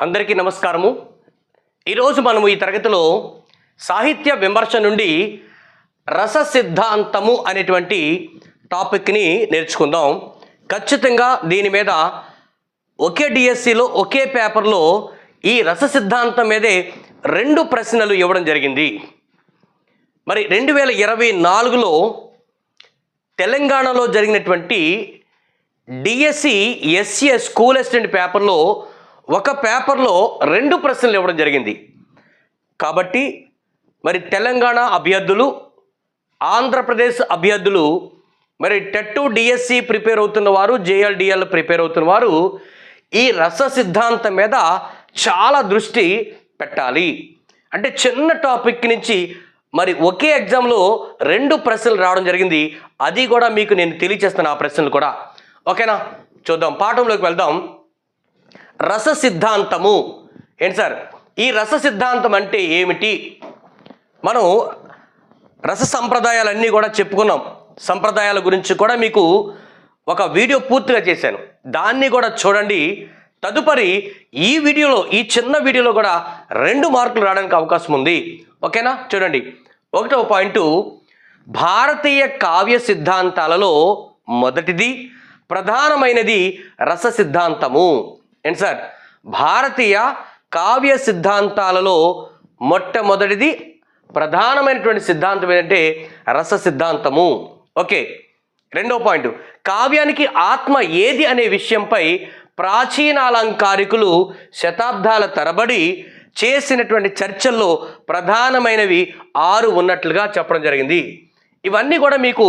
అందరికీ నమస్కారము. ఈరోజు మనము ఈ తరగతిలో సాహిత్య విమర్శ నుండి రస సిద్ధాంతము అనేటువంటి టాపిక్ని నేర్చుకుందాం. ఖచ్చితంగా దీని మీద ఒకే డిఎస్సిలో ఒకే పేపర్లో ఈ రస సిద్ధాంతం మీదే రెండు ప్రశ్నలు ఇవ్వడం జరిగింది. మరి రెండు వేల ఇరవై నాలుగులో తెలంగాణలో జరిగినటువంటి డిఎస్సి ఎస్ఏ స్కూల్ అసిస్టెంట్ పేపర్లో ఒక పేపర్లో రెండు ప్రశ్నలు ఇవ్వడం జరిగింది. కాబట్టి మరి తెలంగాణ అభ్యర్థులు ఆంధ్రప్రదేశ్ అభ్యర్థులు మరి టెట్టు డిఎస్సి ప్రిపేర్ అవుతున్న వారు జేఎల్డిఎల్ ప్రిపేర్ అవుతున్న వారు ఈ రస సిద్ధాంతం మీద చాలా దృష్టి పెట్టాలి. అంటే చిన్న టాపిక్ నుంచి మరి ఒకే ఎగ్జామ్లో రెండు ప్రశ్నలు రావడం జరిగింది. అది కూడా మీకు నేను తెలియచేస్తాను ఆ ప్రశ్నలు కూడా. ఓకేనా? చూద్దాం. పాఠంలోకి వెళ్దాం. రస సిద్ధాంతము ఏంటి సార్? ఈ రస సిద్ధాంతం అంటే ఏమిటి? మనం రస సంప్రదాయాలన్నీ కూడా చెప్పుకున్నాం. సంప్రదాయాల గురించి కూడా మీకు ఒక వీడియో పూర్తిగా చేశాను. దాన్ని కూడా చూడండి. తదుపరి ఈ వీడియోలో ఈ చిన్న వీడియోలో కూడా రెండు మార్కులు రావడానికి అవకాశం ఉంది. ఓకేనా? చూడండి. ఒకటో పాయింట్ భారతీయ కావ్య సిద్ధాంతాలలో మొదటిది ప్రధానమైనది రస సిద్ధాంతము ఏంటి సార్? భారతీయ కావ్య సిద్ధాంతాలలో మొట్టమొదటిది ప్రధానమైనటువంటి సిద్ధాంతం ఏంటంటే రస సిద్ధాంతము. ఓకే రెండో పాయింట్. కావ్యానికి ఆత్మ ఏది అనే విషయంపై ప్రాచీన అలంకారికులు శతాబ్దాల తరబడి చేసినటువంటి చర్చల్లో ప్రధానమైనవి ఆరు ఉన్నట్లుగా చెప్పడం జరిగింది. ఇవన్నీ కూడా మీకు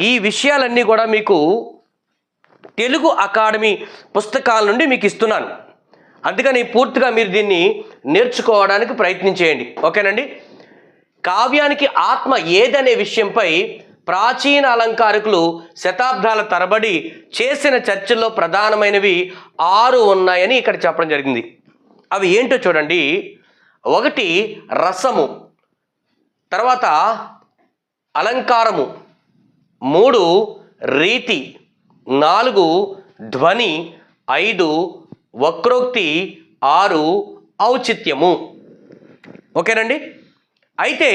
ఈ విషయాలన్నీ కూడా మీకు తెలుగు అకాడమీ పుస్తకాల నుండి మీకు ఇస్తున్నాను. అందుకని పూర్తిగా మీరు దీన్ని నేర్చుకోవడానికి ప్రయత్నం చేయండి. ఓకేనండి? కావ్యానికి ఆత్మ ఏదనే విషయంపై ప్రాచీన అలంకారికులు శతాబ్దాల తరబడి చేసిన చర్చల్లో ప్రధానమైనవి ఆరు ఉన్నాయని ఇక్కడ చెప్పడం జరిగింది. అవి ఏంటో చూడండి. ఒకటి రసము తర్వాత అలంకారము మూడు రీతి నాలుగు ధ్వని ఐదు వక్రోక్తి ఆరు ఔచిత్యము. ఓకేనండి? అయితే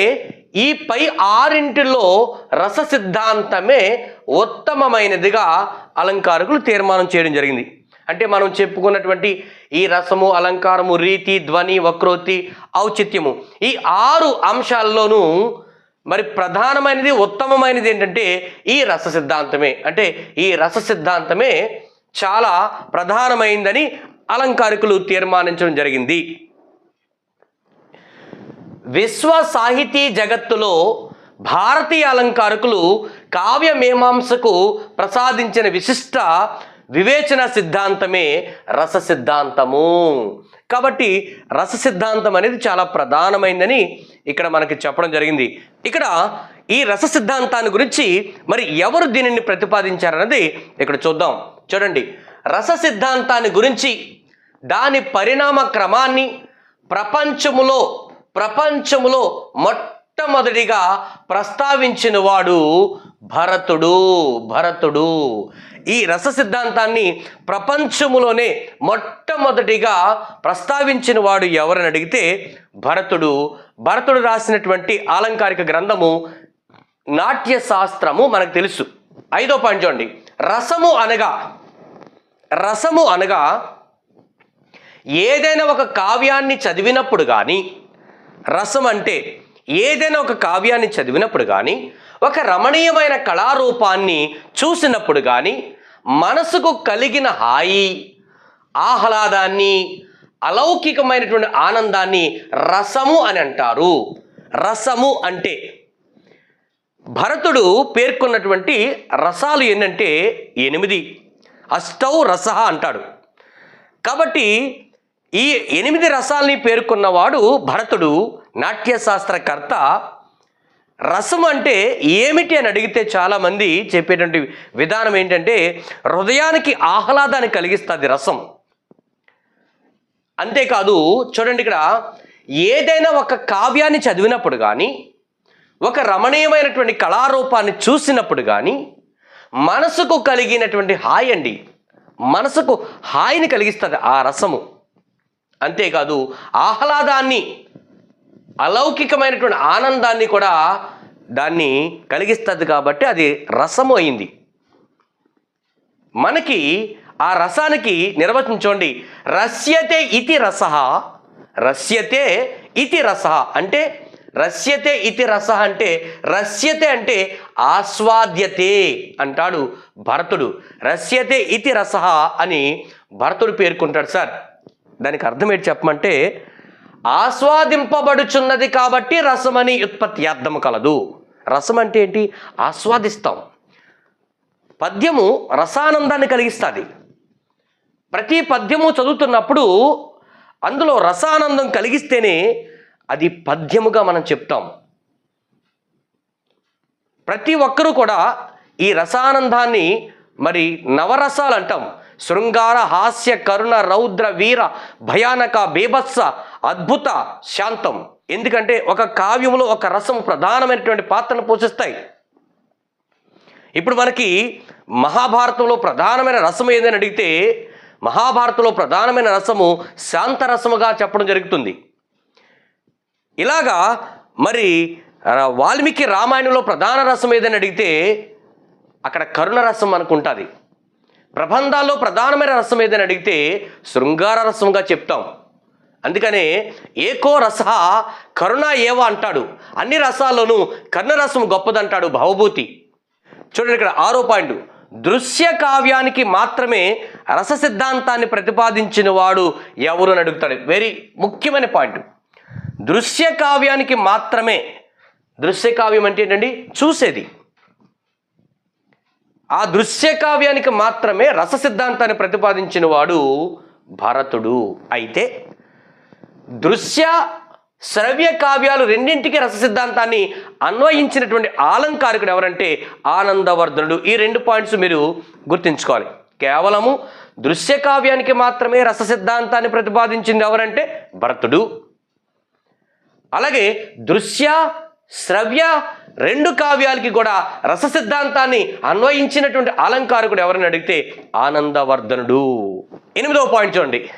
ఈ పై ఆరింటిలో రస సిద్ధాంతమే ఉత్తమమైనదిగా అలంకారకులు తీర్మానం చేయడం జరిగింది. అంటే మనం చెప్పుకున్నటువంటి ఈ రసము అలంకారము రీతి ధ్వని వక్రోక్తి ఔచిత్యము ఈ ఆరు అంశాల్లోనూ మరి ప్రధానమైనది ఉత్తమమైనది ఏంటంటే ఈ రస సిద్ధాంతమే. అంటే ఈ రస సిద్ధాంతమే చాలా ప్రధానమైందని అలంకారికులు తీర్మానించడం జరిగింది. విశ్వ సాహితీ జగత్తులో భారతీయ అలంకారకులు కావ్య మీమాంసకు ప్రసాదించిన విశిష్ట వివేచన సిద్ధాంతమే రస సిద్ధాంతము. కాబట్టి రస సిద్ధాంతం అనేది చాలా ప్రధానమైందని ఇక్కడ మనకి చెప్పడం జరిగింది. ఇక్కడ ఈ రస సిద్ధాంతాన్ని గురించి మరి ఎవరు దీనిని ప్రతిపాదించారన్నది ఇక్కడ చూద్దాం. చూడండి. రస సిద్ధాంతాన్ని గురించి దాని పరిణామ క్రమాన్ని ప్రపంచములో ప్రపంచములో మొట్టమొదటిగా ప్రస్తావించిన వాడు భరతుడు భరతుడు. ఈ రస సిద్ధాంతాన్ని ప్రపంచములోనే మొట్టమొదటిగా ప్రస్తావించిన వాడు ఎవరని అడిగితే భరతుడు. భరతుడు రాసినటువంటి ఆలంకారిక గ్రంథము నాట్య శాస్త్రము మనకు తెలుసు. ఐదో పాయింట్ చూడండి. రసము అనగా రసము అనగా ఏదైనా ఒక కావ్యాన్ని చదివినప్పుడు కానీ రసం అంటే ఏదైనా ఒక కావ్యాన్ని చదివినప్పుడు కానీ ఒక రమణీయమైన కళారూపాన్ని చూసినప్పుడు కానీ మనసుకు కలిగిన హాయి ఆహ్లాదాన్ని అలౌకికమైనటువంటి ఆనందాన్ని రసము అని అంటారు. రసము అంటే భరతుడు పేర్కొన్నటువంటి రసాలు ఏంటంటే ఎనిమిది. అష్టౌ రస అంటాడు. కాబట్టి ఈ ఎనిమిది రసాల్ని పేర్కొన్నవాడు భరతుడు నాట్యశాస్త్రకర్త రసం అంటే ఏమిటి అని అడిగితే చాలామంది చెప్పేటువంటి విధానం ఏంటంటే హృదయానికి ఆహ్లాదాన్ని కలిగిస్తుంది రసం. అంతేకాదు చూడండి ఇక్కడ ఏదైనా ఒక కావ్యాన్ని చదివినప్పుడు కానీ ఒక రమణీయమైనటువంటి కళారూపాన్ని చూసినప్పుడు కానీ మనసుకు కలిగినటువంటి హాయి అండి మనసుకు హాయిని కలిగిస్తుంది ఆ రసము. అంతేకాదు ఆహ్లాదాన్ని అలౌకికమైనటువంటి ఆనందాన్ని కూడా దాన్ని కలిగిస్తుంది కాబట్టి అది రసము అయింది. మనకి ఆ రసానికి నిర్వచించండి. రస్యతే ఇతి రస రస్యతే ఇతి రస అంటే రస్యతే ఇతి రస అంటే రస్యతే అంటే ఆస్వాద్యతే అంటాడు భరతుడు. రస్యతే ఇతి రస అని భరతుడు పేర్కొంటాడు సార్. దానికి అర్థం ఏంటి చెప్పమంటే ఆస్వాదింపబడుచున్నది కాబట్టి రసమని ఉత్పత్తి అర్థము కలదు. రసం అంటే ఏంటి? ఆస్వాదిస్తాం. పద్యము రసానందాన్ని కలిగిస్తుంది. ప్రతి పద్యము చదువుతున్నప్పుడు అందులో రసానందం కలిగిస్తేనే అది పద్యముగా మనం చెప్తాం. ప్రతి ఒక్కరూ కూడా ఈ రసానందాన్ని మరి నవరసాలు అంటాం. శృంగార హాస్య కరుణ రౌద్ర వీర భయానక బీభత్స అద్భుత శాంతం. ఎందుకంటే ఒక కావ్యంలో ఒక రసం ప్రధానమైనటువంటి పాత్రను పోషిస్తాయి. ఇప్పుడు మనకి మహాభారతంలో ప్రధానమైన రసం ఏదని అడిగితే మహాభారతంలో ప్రధానమైన రసము శాంతరసముగా చెప్పడం జరుగుతుంది. ఇలాగా మరి వాల్మీకి రామాయణంలో ప్రధాన రసం ఏదని అడిగితే అక్కడ కరుణ రసం మనకు ఉంటుంది. ప్రబంధాల్లో ప్రధానమైన రసం ఏదని అడిగితే శృంగార రసంగా చెప్తాం. అందుకనే ఏకో రస కరుణ ఏవ అంటాడు. అన్ని రసాల్లోనూ కర్ణరసం గొప్పదంటాడు భవభూతి. చూడండి ఇక్కడ ఆరో పాయింట్. దృశ్య కావ్యానికి మాత్రమే రస సిద్ధాంతాన్ని ప్రతిపాదించిన వాడు ఎవరు అని అడుగుతాడు. వెరీ ముఖ్యమైన పాయింట్. దృశ్య కావ్యానికి మాత్రమే. దృశ్య కావ్యం అంటే ఏంటండి? చూసేది. ఆ దృశ్య కావ్యానికి మాత్రమే రస సిద్ధాంతాన్ని ప్రతిపాదించిన వాడు భరతుడు. అయితే దృశ్య శ్రవ్య కావ్యాలు రెండింటికి రస సిద్ధాంతాన్ని అన్వయించినటువంటి ఆలంకారికుడు ఎవరంటే ఆనందవర్ధనుడు. ఈ రెండు పాయింట్స్ మీరు గుర్తుంచుకోవాలి. కేవలము దృశ్య కావ్యానికి మాత్రమే రస సిద్ధాంతాన్ని ప్రతిపాదించింది ఎవరంటే భరతుడు. అలాగే దృశ్య శ్రవ్య రెండు కావ్యాలకి కూడా రస సిద్ధాంతాన్ని అన్వయించినటువంటి అలంకారకుడు ఎవరని అడిగితే ఆనందవర్ధనుడు. ఎనిమిదవ పాయింట్ చూడండి.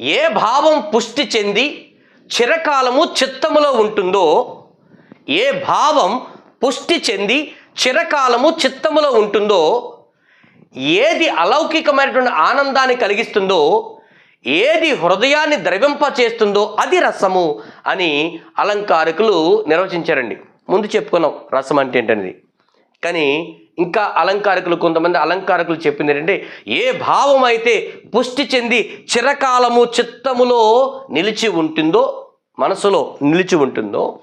ఏ భావం పుష్టి చెంది చిరకాలము చిత్తములో ఉంటుందో ఏ భావం పుష్టి చెంది చిరకాలము చిత్తములో ఉంటుందో ఏది అలౌకికమైనటువంటి ఆనందాన్ని కలిగిస్తుందో ఏది హృదయాన్ని ద్రవింప చేస్తుందో అది రసము అని అలంకారికులు నిర్వచించారండి. ముందు చెప్పుకున్నాం రసం అంటే ఏంటనేది. కానీ ఇంకా అలంకారకులు కొంతమంది అలంకారకులు చెప్పింది ఏంటంటే ఏ భావం అయితే పుష్టి చెంది చిరకాలము చిత్తములో నిలిచి ఉంటుందో మనసులో నిలిచి ఉంటుందో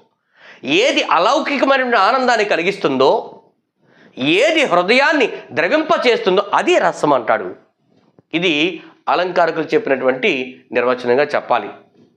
ఏది అలౌకికమైనటువంటి ఆనందాన్ని కలిగిస్తుందో ఏది హృదయాన్ని ద్రవింప చేస్తుందో అది రసం అంటాడు. ఇది అలంకారకులు చెప్పినటువంటి నిర్వచనంగా చెప్పాలి.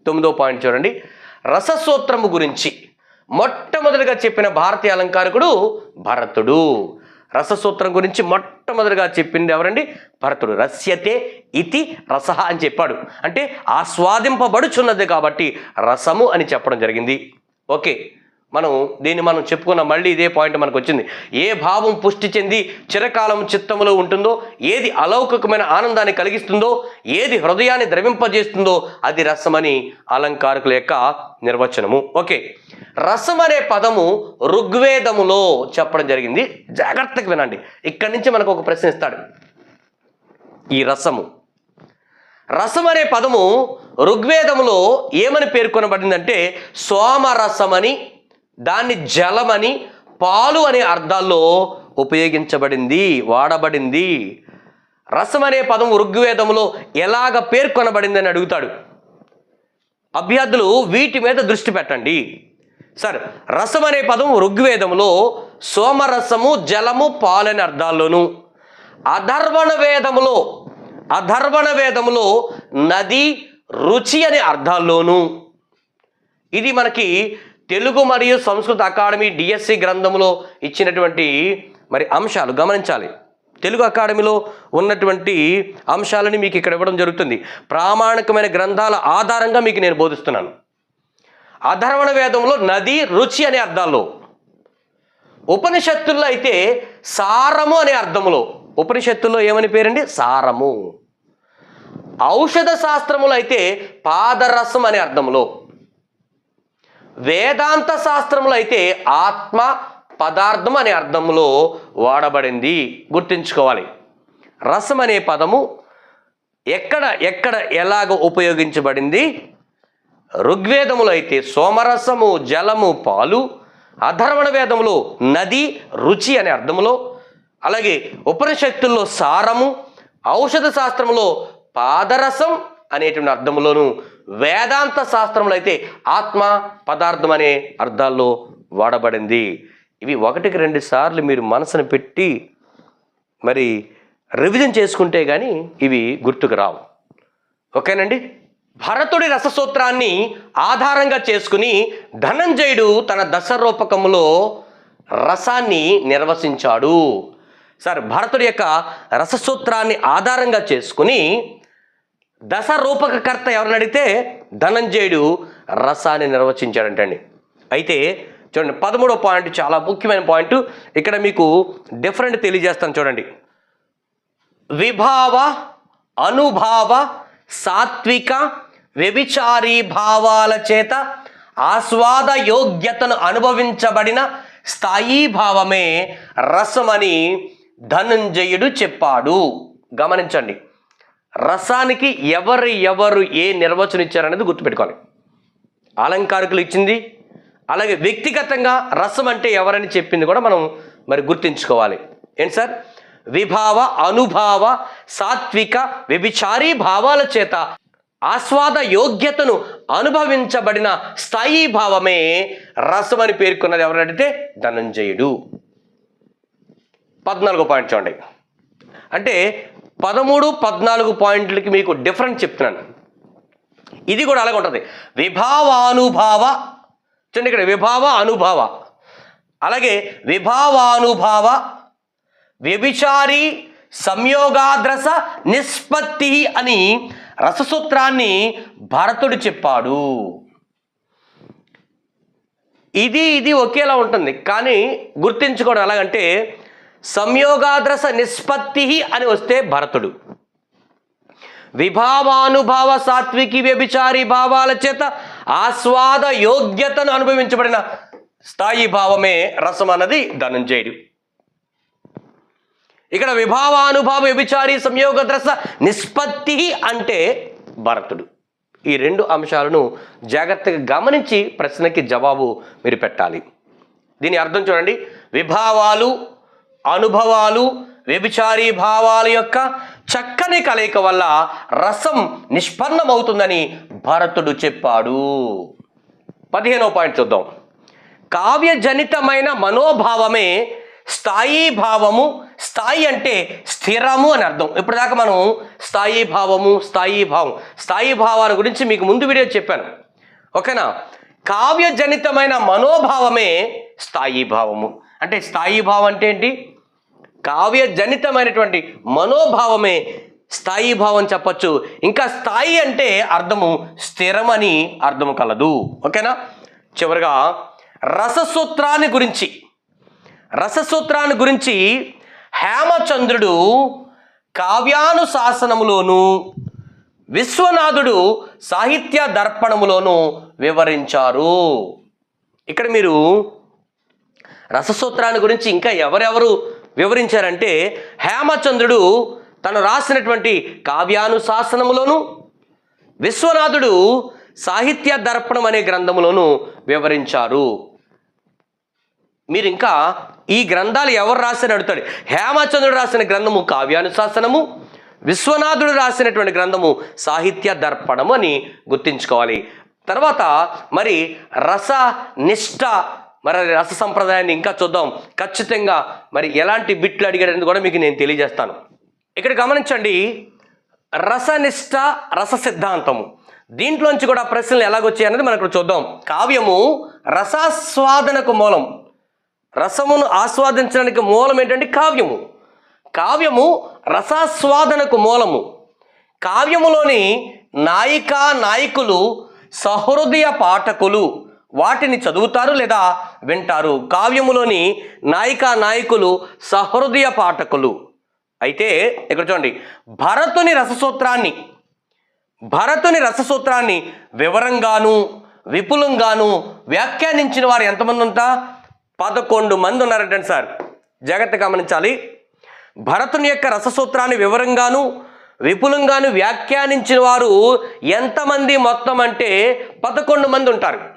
తొమ్మిదో పాయింట్ చూడండి. రససూత్రము గురించి మొట్టమొదటిగా చెప్పిన భారతీయ అలంకారకుడు భరతుడు. రససూత్రం గురించి మొట్టమొదటిగా చెప్పింది ఎవరండి? భరతుడు. రస్యతే ఇతి రస అని చెప్పాడు. అంటే ఆస్వాదింపబడుచున్నది కాబట్టి రసము అని చెప్పడం జరిగింది. ఓకే. మనం దీన్ని మనం చెప్పుకున్న మళ్ళీ ఇదే పాయింట్ మనకు వచ్చింది ఏ భావం పుష్టి చెంది చిరకాలం చిత్తములో ఉంటుందో ఏది అలౌకికమైన ఆనందాన్ని కలిగిస్తుందో ఏది హృదయాన్ని ద్రవింపజేస్తుందో అది రసమని అలంకారకుల యొక్క నిర్వచనము. ఓకే. రసం అనే పదము ఋగ్వేదములో చెప్పడం జరిగింది. జాగ్రత్తగా వినండి. ఇక్కడి నుంచి మనకు ఒక ప్రశ్న ఇస్తాడు. ఈ రసము. రసం అనే పదము ఋగ్వేదములో ఏమని పేర్కొనబడిందంటే సోమరసమని దాన్ని జలమని పాలు అనే అర్థాల్లో ఉపయోగించబడింది వాడబడింది. రసం అనే పదం ఋగ్వేదంలో ఎలాగ పేర్కొనబడిందని అడుగుతాడు. అభ్యర్థులు వీటి మీద దృష్టి పెట్టండి. సార్ రసం అనే పదం ఋగ్వేదంలో సోమరసము జలము పాలని అర్థాల్లోను అధర్వణ వేదములో అధర్వణ వేదములో నది రుచి అనే అర్థాల్లోనూ. ఇది మనకి తెలుగు మరియు సంస్కృత అకాడమీ డిఎస్సి గ్రంథంలో ఇచ్చినటువంటి మరి అంశాలు గమనించాలి. తెలుగు అకాడమీలో ఉన్నటువంటి అంశాలని మీకు ఇక్కడ ఇవ్వడం జరుగుతుంది. ప్రామాణికమైన గ్రంథాల ఆధారంగా మీకు నేను బోధిస్తున్నాను. అధర్వణ వేదంలో నది రుచి అనే అర్థాల్లో. ఉపనిషత్తుల్లో అయితే సారము అనే అర్థములో. ఉపనిషత్తుల్లో ఏమని పేరండి? సారము. ఔషధ శాస్త్రములో అయితే పాదరసం అనే అర్థంలో వేదాంత శాస్త్రంలో అయితే ఆత్మ పదార్థం అనే అర్థంలో వాడబడింది. గుర్తుంచుకోవాలి. రసం అనే పదము ఎక్కడ ఎక్కడ ఎలాగ ఉపయోగించబడింది? ఋగ్వేదములో అయితే సోమరసము జలము పాలు అధర్వణ వేదములో నది రుచి అనే అర్థములో అలాగే ఉపనిషత్తుల్లో సారము ఔషధ శాస్త్రంలో పాదరసం అనేటువంటి అర్థములోను వేదాంత శాస్త్రంలో అయితే ఆత్మ పదార్థం అనే అర్థాల్లో వాడబడింది. ఇవి ఒకటికి రెండు సార్లు మీరు మనసును పెట్టి మరి రివిజన్ చేసుకుంటే కానీ ఇవి గుర్తుకు రావు. ఓకేనండి? భరతుడి రససూత్రాన్ని ఆధారంగా చేసుకుని ధనంజయుడు తన దశరూపకములో రసాన్ని నిర్వచించాడు సార్ భరతుడి యొక్క రససూత్రాన్ని ఆధారంగా చేసుకుని దశరూపకర్త ఎవరిని అడిగితే ధనంజయుడు రసాన్ని నిర్వచించాడంటండి. అయితే చూడండి పదమూడో పాయింట్ చాలా ముఖ్యమైన పాయింట్. ఇక్కడ మీకు డిఫరెంట్ తెలియజేస్తాను చూడండి. విభావ అనుభావ సాత్విక వ్యభిచారీ భావాల చేత ఆస్వాద యోగ్యతను అనుభవించబడిన స్థాయి భావమే రసమని ధనంజయుడు చెప్పాడు. గమనించండి. రసానికి ఎవరు ఎవరు ఏ నిర్వచనం ఇచ్చారనేది గుర్తుపెట్టుకోవాలి. అలంకారికులు ఇచ్చింది అలాగే వ్యక్తిగతంగా రసం అంటే ఎవరని చెప్పింది కూడా మనం మరి గుర్తించుకోవాలి. ఏంటి సార్? విభావ అనుభావ సాత్విక వ్యభిచారీ భావాల చేత ఆస్వాద యోగ్యతను అనుభవించబడిన స్థాయి భావమే రసం అని పేర్కొన్నది ఎవరంటే ధనంజయుడు. పద్నాలుగో పాయింట్ చూడండి. అంటే పదమూడు పద్నాలుగు పాయింట్లకి మీకు డిఫరెంట్ చెప్తున్నాను. ఇది కూడా అలాగే ఉంటుంది. విభావానుభావ చూడండి ఇక్కడ విభావ అనుభావ. అలాగే విభావానుభావ వ్యభిచారి సంయోగాద్రస నిష్పత్తి అని రససూత్రాన్ని భరతుడు చెప్పాడు. ఇది ఇది ఒకేలా ఉంటుంది. కానీ గుర్తించుకోవడం ఎలాగంటే సంయోగాద్రస నిష్పత్తి అని వస్తే భరతుడు. విభావానుభావ సాత్వికి వ్యభిచారి భావాల చేత ఆస్వాద యోగ్యతను అనుభవించబడిన స్థాయి భావమే రసం అన్నది ధనంజయుడు. ఇక్కడ విభావానుభావ వ్యభిచారి సంయోగద్రస నిష్పత్తి అంటే భరతుడు. ఈ రెండు అంశాలను జాగ్రత్తగా గమనించి ప్రశ్నకి జవాబు మీరు పెట్టాలి. దీని అర్థం చూడండి. విభావాలు అనుభవాలు వ్యభిచారీ భావాల యొక్క చక్కని కలయిక వల్ల రసం నిష్పన్నమవుతుందని భరతుడు చెప్పాడు. పదిహేనో పాయింట్ చూద్దాం. కావ్యజనితమైన మనోభావమే స్థాయి భావము స్థాయి అంటే స్థిరము అని అర్థం. ఇప్పటిదాకా మనం స్థాయి భావము స్థాయి భావం స్థాయి భావాల గురించి మీకు ముందు వీడియో చెప్పాను. ఓకేనా? కావ్యజనితమైన మనోభావమే స్థాయి భావము. అంటే స్థాయి భావం అంటే ఏంటి? కావ్య జనితమైనటువంటి మనోభావమే స్థాయి భావం చెప్పచ్చు. ఇంకా స్థాయి అంటే అర్థము స్థిరమని అర్థము కలదు. ఓకేనా? చివరిగా రససూత్రాన్ని గురించి. రససూత్రాన్ని గురించి హేమచంద్రుడు కావ్యానుశాసనములోను విశ్వనాథుడు సాహిత్య దర్పణములోను వివరించారు. ఇక్కడ మీరు రససూత్రాన్ని గురించి ఇంకా ఎవరెవరు వివరించారంటే హేమచంద్రుడు తను రాసినటువంటి కావ్యానుశాసనములోను విశ్వనాథుడు సాహిత్య దర్పణం అనే గ్రంథములోను వివరించారు. మీరు ఇంకా ఈ గ్రంథాలు ఎవరు రాసిన అడుగుతాడు. హేమచంద్రుడు రాసిన గ్రంథము కావ్యానుశాసనము విశ్వనాథుడు రాసినటువంటి గ్రంథము సాహిత్య దర్పణము అని గుర్తించుకోవాలి. తర్వాత మరి రస నిష్ట మరి రస సంప్రదాయాన్ని ఇంకా చూద్దాం. ఖచ్చితంగా మరి ఎలాంటి బిట్లు అడిగాడని కూడా మీకు నేను తెలియజేస్తాను. ఇక్కడ గమనించండి రసనిష్ట రస సిద్ధాంతము. దీంట్లోంచి కూడా ప్రశ్నలు ఎలాగొచ్చాయి అనేది మనం ఇక్కడ చూద్దాం. కావ్యము రసాస్వాదనకు మూలం. రసమును ఆస్వాదించడానికి మూలం ఏంటంటే కావ్యము. కావ్యము రసాస్వాదనకు మూలము. కావ్యములోని నాయికా నాయకులు సహృదయ పాఠకులు. వాటిని చదువుతారు లేదా వింటారు? కావ్యములోని నాయికా నాయకులు సహృదయ పాఠకులు. అయితే ఇక్కడ చూడండి భరతుని రససూత్రాన్ని భరతుని రససూత్రాన్ని వివరంగాను విపులంగాను వ్యాఖ్యానించిన వారు ఎంతమంది ఉంటా? పదకొండు మంది ఉన్నారంటండి సార్. జాగ్రత్త గమనించాలి. భరతుని యొక్క రససూత్రాన్ని వివరంగాను విపులంగాను వ్యాఖ్యానించిన వారు ఎంతమంది మొత్తం అంటే పదకొండు మంది ఉంటారు.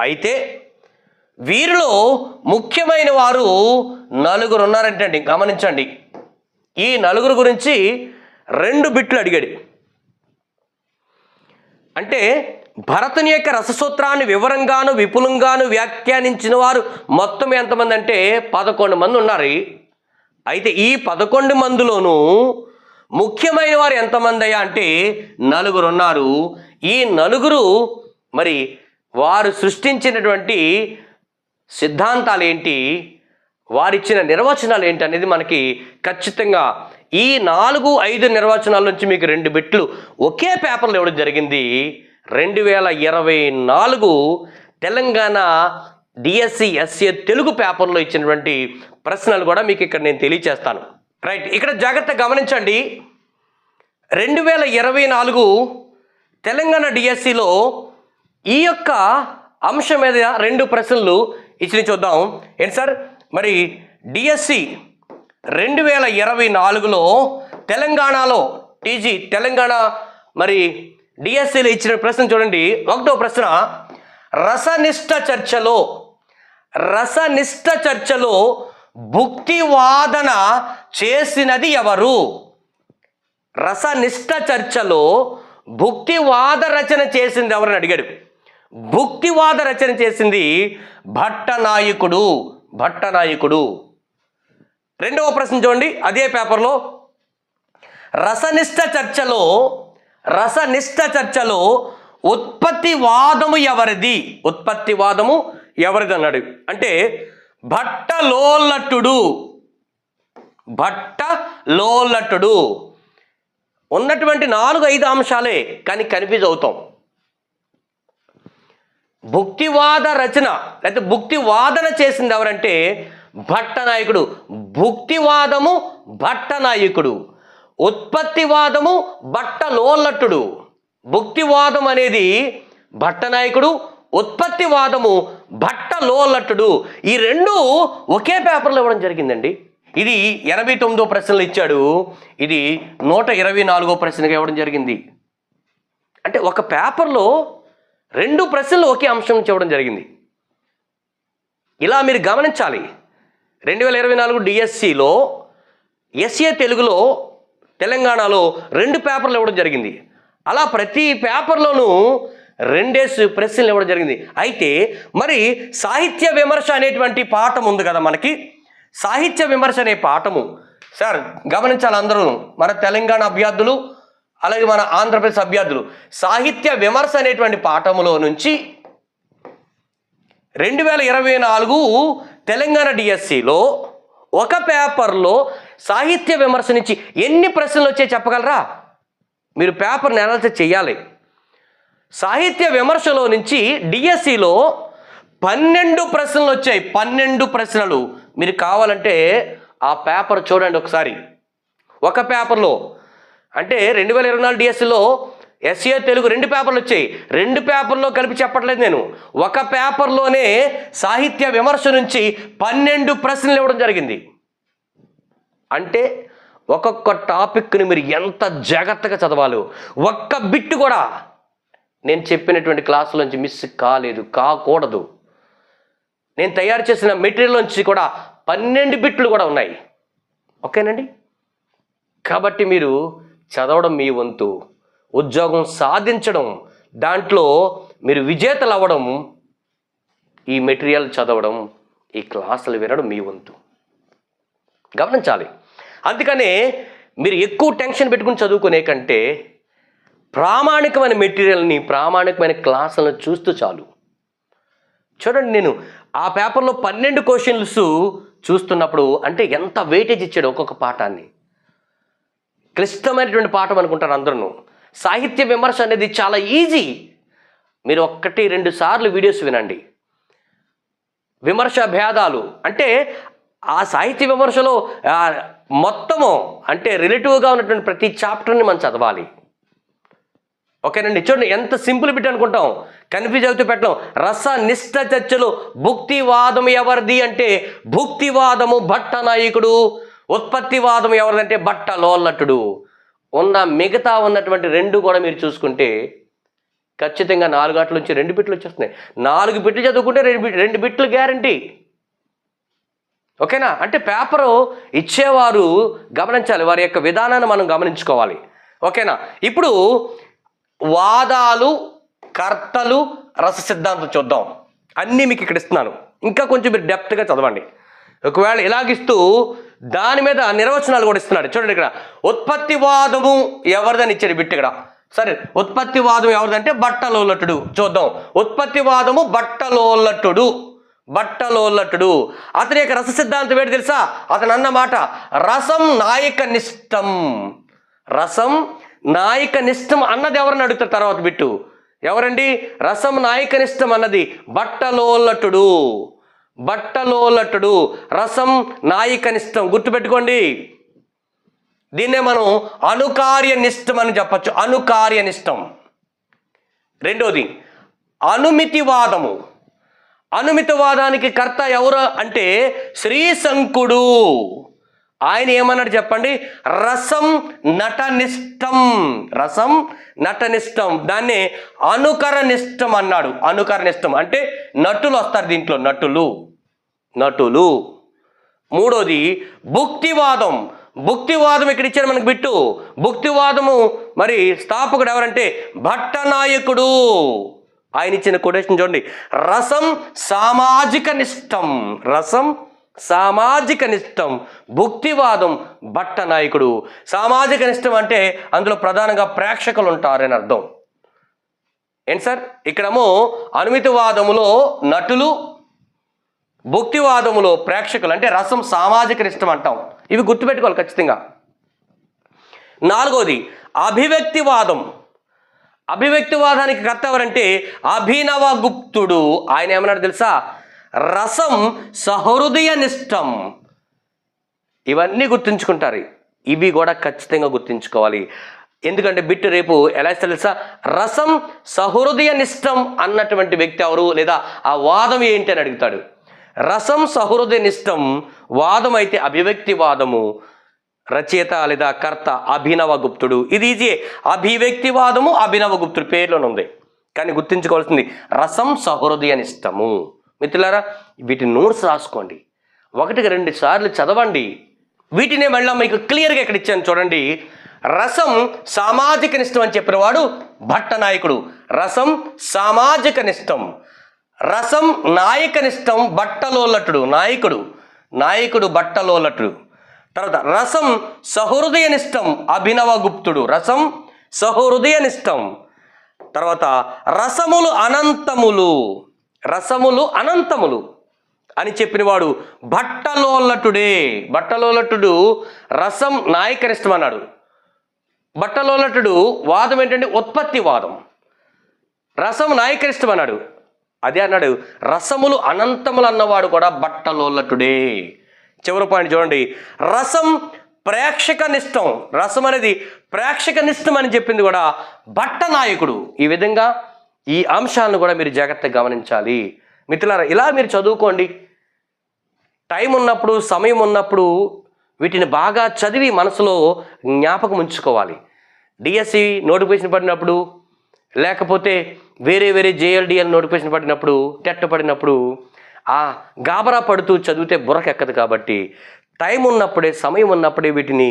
అయితే వీరిలో ముఖ్యమైన వారు నలుగురు ఉన్నారంటండి గమనించండి. ఈ నలుగురు గురించి రెండు బిట్లు అడిగాడు. అంటే భరతుని యొక్క రససూత్రాన్ని వివరంగాను విపులంగాను వ్యాఖ్యానించిన వారు మొత్తం ఎంతమంది అంటే పదకొండు మంది ఉన్నారు. అయితే ఈ పదకొండు మందిలోనూ ముఖ్యమైన వారు ఎంతమంది అయ్యా అంటే నలుగురు ఉన్నారు. ఈ నలుగురు మరి వారు సృష్టించినటువంటి సిద్ధాంతాలు ఏంటి? వారిచ్చిన నిర్వచనాలు ఏంటి అనేది మనకి ఖచ్చితంగా ఈ నాలుగు ఐదు నిర్వచనాల నుంచి మీకు రెండు బిట్లు ఒకే పేపర్లో ఇవ్వడం జరిగింది. రెండు వేల ఇరవై నాలుగు తెలంగాణ డిఎస్సి ఎస్ఏ తెలుగు పేపర్లో ఇచ్చినటువంటి ప్రశ్నలు కూడా మీకు ఇక్కడ నేను తెలియచేస్తాను. రైట్ ఇక్కడ జాగ్రత్త గమనించండి. రెండు వేల ఇరవై నాలుగు తెలంగాణ డిఎస్సిలో ఈ యొక్క అంశం మీద రెండు ప్రశ్నలు ఇచ్చిన చూద్దాం. ఏంటి సార్? మరి డిఎస్సి రెండు వేల ఇరవై నాలుగులో తెలంగాణలో టీజీ తెలంగాణ మరి డిఎస్సిలో ఇచ్చిన ప్రశ్న చూడండి. ఒకటో ప్రశ్న రసనిష్ట చర్చలో రసనిష్ట చర్చలో భుక్తి వాదన చేసినది ఎవరు? రసనిష్ట చర్చలో భుక్తివాద రచన చేసింది ఎవరని అడిగాడు. భుక్తివాద రచన చేసింది భట్టనాయకుడు. భట్టనాయకుడు. రెండవ ప్రశ్న చూడండి. అదే పేపర్లో రసనిష్ట చర్చలో రసనిష్ట చర్చలో ఉత్పత్తివాదము ఎవరిది? ఉత్పత్తివాదము ఎవరిది అన్నాడు. అంటే భట్టలోల్లటుడు. భట్ట లోల్లట్టుడు ఉన్నటువంటి నాలుగు ఐదు అంశాలే కానీ కన్ఫ్యూజ్ అవుతాం. భుక్తివాద రచన లేకపోతే భుక్తివాదన చేసింది ఎవరంటే భట్టనాయకుడు. భుక్తివాదము భట్టనాయకుడు. ఉత్పత్తివాదము భట్టలోల్లట్టుడు భుక్తివాదం అనేది భట్టనాయకుడు ఉత్పత్తివాదము భట్టలోల్లట్టుడు ఈ రెండు ఒకే పేపర్లో ఇవ్వడం జరిగిందండి. ఇది ఎనభై తొమ్మిదో ప్రశ్నలు ఇచ్చాడు. ఇది నూట ఇరవై నాలుగో ప్రశ్నగా ఇవ్వడం జరిగింది. అంటే ఒక పేపర్లో రెండు ప్రశ్నలు ఒకే అంశం నుంచి ఇవ్వడం జరిగింది. ఇలా మీరు గమనించాలి. రెండు వేల ఇరవై నాలుగు డిఎస్సిలో ఎస్ఏ తెలుగులో తెలంగాణలో రెండు పేపర్లు ఇవ్వడం జరిగింది. అలా ప్రతి పేపర్లోనూ రెండేసి ప్రశ్నలు ఇవ్వడం జరిగింది. అయితే మరి సాహిత్య విమర్శ అనేటువంటి పాఠం ఉంది కదా మనకి? సాహిత్య విమర్శ అనే పాఠము. సార్ గమనించాలి అందరూ మన తెలంగాణ అభ్యర్థులు అలాగే మన ఆంధ్రప్రదేశ్ అభ్యర్థులు సాహిత్య విమర్శ అనేటువంటి పాఠములో నుంచి రెండు వేల ఇరవై నాలుగు తెలంగాణ డిఎస్సిలో ఒక పేపర్లో సాహిత్య విమర్శ నుంచి ఎన్ని ప్రశ్నలు వచ్చాయి చెప్పగలరా? మీరు పేపర్ని అనాలిసిస్ చేయాలి సాహిత్య విమర్శలో నుంచి డిఎస్సిలో పన్నెండు ప్రశ్నలు వచ్చాయి. పన్నెండు ప్రశ్నలు. మీరు కావాలంటే ఆ పేపర్ చూడండి ఒకసారి. ఒక పేపర్లో అంటే రెండు వేల ఇరవై నాలుగు డిఎస్సిలో ఎస్ఏ తెలుగు రెండు పేపర్లు వచ్చాయి. రెండు పేపర్లో కలిపి చెప్పట్లేదు నేను. ఒక పేపర్లోనే సాహిత్య విమర్శ నుంచి పన్నెండు ప్రశ్నలు ఇవ్వడం జరిగింది. అంటే ఒక్కొక్క టాపిక్ని మీరు ఎంత జాగ్రత్తగా చదవాలో? ఒక్క బిట్ కూడా నేను చెప్పినటువంటి క్లాసులోంచి మిస్ కాలేదు కాకూడదు. నేను తయారు చేసిన మెటీరియల్ నుంచి కూడా పన్నెండు బిట్లు కూడా ఉన్నాయి. ఓకేనండి? కాబట్టి మీరు చదవడం మీ వంతు. ఉద్యోగం సాధించడం. దాంట్లో మీరు విజేతలు అవ్వడం ఈ మెటీరియల్ చదవడం ఈ క్లాసులు వినడం మీ వంతు. గమనించాలి. అందుకనే మీరు ఎక్కువ టెన్షన్ పెట్టుకుని చదువుకునే కంటే ప్రామాణికమైన మెటీరియల్ని ప్రామాణికమైన క్లాసులను చూస్తూ చాలు. చూడండి నేను ఆ పేపర్లో పన్నెండు క్వశ్చన్స్ చూస్తున్నప్పుడు అంటే ఎంత వెయిటేజ్ ఇచ్చాడు ఒక్కొక్క పాఠాన్ని. క్లిష్టమైనటువంటి పాఠం అనుకుంటారు అందరూ సాహిత్య విమర్శ అనేది చాలా ఈజీ. మీరు ఒక్కటి రెండు సార్లు వీడియోస్ వినండి. విమర్శ భేదాలు అంటే ఆ సాహిత్య విమర్శలో మొత్తము అంటే రిలేటివ్గా ఉన్నటువంటి ప్రతి చాప్టర్ని మనం చదవాలి. ఓకేనండి? చూడండి ఎంత సింపుల్ బిట్ అనుకుంటాం. కన్ఫ్యూజ్ అవుతూ పెట్టడం రస నిష్ఠ చర్చలు భుక్తివాదం ఎవరిది అంటే భుక్తివాదము భట్ట నాయకుడు. ఉత్పత్తివాదం ఎవరిదంటే బట్ట లోల్లట్టుడు ఉన్న మిగతా ఉన్నటువంటి రెండు కూడా మీరు చూసుకుంటే ఖచ్చితంగా నాలుగు ఆటల నుంచి రెండు బిట్లు వచ్చేస్తున్నాయి. నాలుగు బిట్లు చదువుకుంటే రెండు బిట్ రెండు బిట్లు గ్యారంటీ. ఓకేనా? అంటే పేపరు ఇచ్చేవారు గమనించాలి. వారి యొక్క విధానాన్ని మనం గమనించుకోవాలి. ఓకేనా? ఇప్పుడు వాదాలు కర్తలు రస సిద్ధాంతం చూద్దాం. అన్నీ మీకు ఇక్కడ ఇస్తున్నాను. ఇంకా కొంచెం మీరు డెప్త్గా చదవండి. ఒకవేళ ఇలాగిస్తూ దాని మీద నిర్వచనాలు కూడా ఇస్తున్నాడు. చూడండి ఇక్కడ ఉత్పత్తివాదము ఎవరిదని ఇచ్చాడు బిట్ ఇక్కడ. సరే ఉత్పత్తివాదం ఎవరిదంటే బట్టలోలట్టుడు చూద్దాం. ఉత్పత్తివాదము బట్టలోల్లటుడు బట్టలోల్లటుడు అతని యొక్క రస సిద్ధాంతం ఏంటి తెలుసా? అతను అన్నమాట రసం నాయక నిష్టం. రసం నాయక నిష్టం అన్నది ఎవరిని అడుగుతారు తర్వాత బిట్టు? ఎవరండి? రసం నాయక నిష్టం అన్నది బట్టలోల్లటుడు బట్టలోలటుడు రసం నాయికనిష్టం. గుర్తుపెట్టుకోండి. దీన్నే మనం అనుకార్యనిష్టం అని చెప్పచ్చు. అనుకార్యనిష్టం. రెండోది అనుమితివాదము. అనుమితవాదానికి కర్త ఎవరు అంటే శ్రీశంకుడు. ఆయన ఏమన్నాడు చెప్పండి? రసం నటనిష్టం. రసం నటనిష్టం. దాన్ని అనుకరనిష్టం అన్నాడు. అనుకరనిష్టం అంటే నటులు వస్తారు దీంట్లో నటులు. నటులు. మూడోది భుక్తివాదం. భుక్తివాదం ఇక్కడ ఇచ్చారు మనకు బిట్టు? భుక్తివాదము మరి స్థాపకుడు ఎవరంటే భట్టనాయకుడు. ఆయన ఇచ్చిన కొటేషన్ చూడండి. రసం సామాజిక నిష్టం. రసం సామాజిక నిష్టం. భుక్తివాదం భట్టనాయకుడు. సామాజిక నిష్టం అంటే అందులో ప్రధానంగా ప్రేక్షకులు ఉంటారని అర్థం. ఏంటి సార్? ఇక్కడము అనుమితవాదములో నటులు భుక్తివాదములో ప్రేక్షకులు అంటే రసం సామాజిక నిష్టం అంటాం. ఇవి గుర్తుపెట్టుకోవాలి ఖచ్చితంగా. నాలుగోది అభివ్యక్తివాదం. అభివ్యక్తివాదానికి కర్త ఎవరంటే అభినవ గుప్తుడు ఆయన ఏమన్నాడు తెలుసా? రసం సహృదయ నిష్టం ఇవన్నీ గుర్తుంచుకుంటారు. ఇవి కూడా ఖచ్చితంగా గుర్తుంచుకోవాలి. ఎందుకంటే బిట్టు రేపు ఎలా ఇస్తారు తెలుసా? రసం సహృదయ నిష్టం అన్నటువంటి వ్యక్తి ఎవరు? లేదా ఆ వాదం ఏంటి అని అడుగుతాడు. రసం సహృదయనిష్టం వాదమైతే అభివ్యక్తివాదము. అభివ్యక్తి వాదము రచయిత లేదా కర్త అభినవ గుప్తుడు. ఇది ఈజీ అభివ్యక్తివాదము అభినవ గుప్తుడు పేర్లోనే ఉంది. కానీ గుర్తించుకోవాల్సింది రసం సహృదయనిష్టము. మిత్రులారా వీటి నోట్స్ రాసుకోండి. ఒకటికి రెండు సార్లు చదవండి. వీటినే మళ్ళీ మీకు క్లియర్గా ఇక్కడ ఇచ్చాను చూడండి. రసం సామాజిక నిష్టం అని చెప్పిన వాడు భట్ట నాయకుడు. రసం సామాజిక నిష్టం. రసం నాయకనిష్టం బట్టలోలటుడు నాయకుడు నాయకుడు బట్టలోలటుడు తర్వాత రసం సహృదయనిష్టం అభినవగుప్తుడు అభినవ గుప్తుడు రసం సహృదయనిష్టం. తర్వాత రసములు అనంతములు రసములు అనంతములు అని చెప్పినవాడు బట్టలోలటుడే బట్టలోలటుడు రసం నాయకనిష్టం అన్నాడు. బట్టలోలటుడు వాదం ఏంటంటే ఉత్పత్తి వాదం రసం నాయకరిష్టం అన్నాడు. అదే అన్నాడు రసములు అనంతములు అన్నవాడు కూడా బట్టలోల్లటుడే చివరి పాయింట్ చూడండి రసం ప్రేక్షక నిష్టం. రసం అనేది ప్రేక్షక నిష్టం అని చెప్పింది కూడా భట్ట నాయకుడు. ఈ విధంగా ఈ అంశాలను కూడా మీరు జాగ్రత్తగా గమనించాలి. మిత్రులారా ఇలా మీరు చదువుకోండి. టైం ఉన్నప్పుడు సమయం ఉన్నప్పుడు వీటిని బాగా చదివి మనసులో జ్ఞాపకం ఉంచుకోవాలి. డిఎస్సి నోటిఫికేషన్ పడినప్పుడు లేకపోతే వేరే వేరే జేఎల్డిఎల్ నోటిఫికేషన్ పడినప్పుడు టెట్ పడినప్పుడు ఆ గాబరా పడుతూ చదివితే బుర్రకెక్కదు కాబట్టి టైం ఉన్నప్పుడే సమయం ఉన్నప్పుడే వీటిని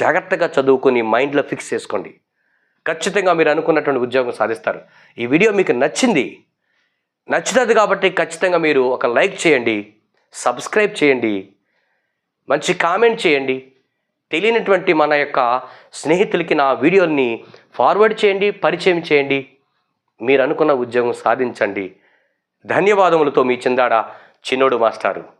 జాగ్రత్తగా చదువుకొని మైండ్లో ఫిక్స్ చేసుకోండి. ఖచ్చితంగా మీరు అనుకున్నటువంటి ఉద్యోగం సాధిస్తారు. ఈ వీడియో మీకు నచ్చింది నచ్చుతుంది కాబట్టి ఖచ్చితంగా మీరు ఒక లైక్ చేయండి సబ్స్క్రైబ్ చేయండి మంచి కామెంట్ చేయండి. తెలియనటువంటి మన యొక్క స్నేహితులకి నా వీడియోని ఫార్వర్డ్ చేయండి పరిచయం చేయండి. మీరు అనుకున్న ఉద్యోగం సాధించండి. ధన్యవాదములతో మీ చిందాడ చిన్నోడు మాస్టారు.